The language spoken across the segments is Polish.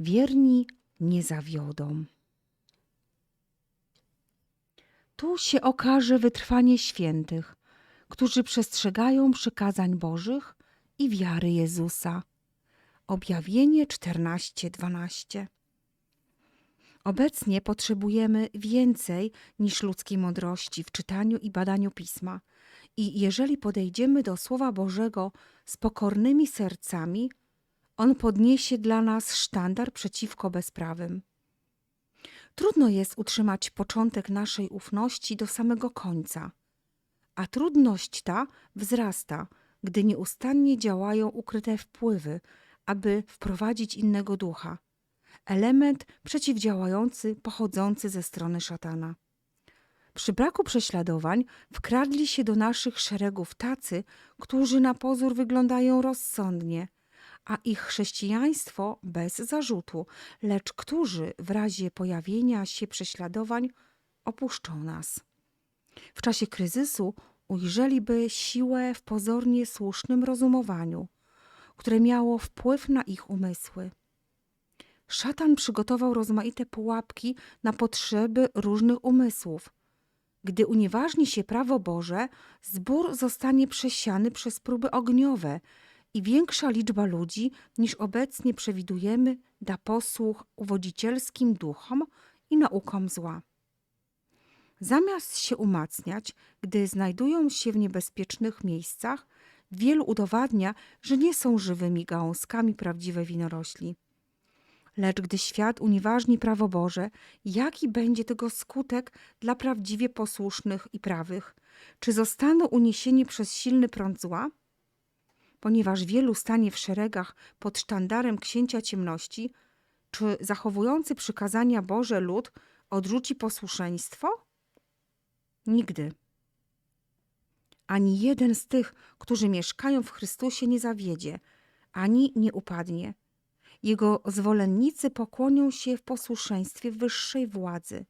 Wierni nie zawiodą. Tu się okaże wytrwanie świętych, którzy przestrzegają przykazań Bożych i wiary Jezusa. Objawienie 14:12. Obecnie potrzebujemy więcej niż ludzkiej mądrości w czytaniu i badaniu pisma. I jeżeli podejdziemy do Słowa Bożego z pokornymi sercami, On podniesie dla nas sztandar przeciwko bezprawym. Trudno jest utrzymać początek naszej ufności do samego końca, a trudność ta wzrasta, gdy nieustannie działają ukryte wpływy, aby wprowadzić innego ducha, element przeciwdziałający pochodzący ze strony szatana. Przy braku prześladowań wkradli się do naszych szeregów tacy, którzy na pozór wyglądają rozsądnie, a ich chrześcijaństwo bez zarzutu, lecz którzy w razie pojawienia się prześladowań opuszczą nas. W czasie kryzysu ujrzeliby siłę w pozornie słusznym rozumowaniu, które miało wpływ na ich umysły. Szatan przygotował rozmaite pułapki na potrzeby różnych umysłów. Gdy unieważni się prawo Boże, zbór zostanie przesiany przez próby ogniowe i większa liczba ludzi niż obecnie przewidujemy da posłuch uwodzicielskim duchom i naukom zła. Zamiast się umacniać, gdy znajdują się w niebezpiecznych miejscach, wielu udowadnia, że nie są żywymi gałązkami prawdziwej winorośli. Lecz gdy świat unieważni prawo Boże, jaki będzie tego skutek dla prawdziwie posłusznych i prawych? Czy zostaną uniesieni przez silny prąd zła? Ponieważ wielu stanie w szeregach pod sztandarem księcia ciemności, czy zachowujący przykazania Boże lud odrzuci posłuszeństwo? Nigdy. Ani jeden z tych, którzy mieszkają w Chrystusie, nie zawiedzie, ani nie upadnie. Jego zwolennicy pokłonią się w posłuszeństwie wyższej władzy,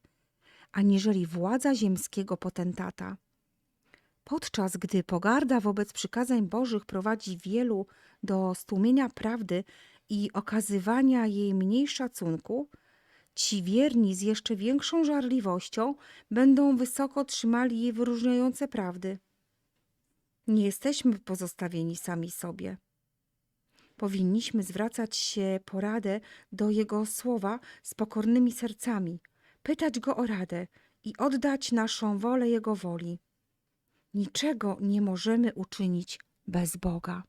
aniżeli władza ziemskiego potentata. Podczas gdy pogarda wobec przykazań Bożych prowadzi wielu do stłumienia prawdy i okazywania jej mniej szacunku, ci wierni z jeszcze większą żarliwością będą wysoko trzymali jej wyróżniające prawdy. Nie jesteśmy pozostawieni sami sobie powinniśmy zwracać się po radę do Jego słowa z pokornymi sercami, pytać Go o radę i oddać naszą wolę Jego woli. Niczego nie możemy uczynić bez Boga.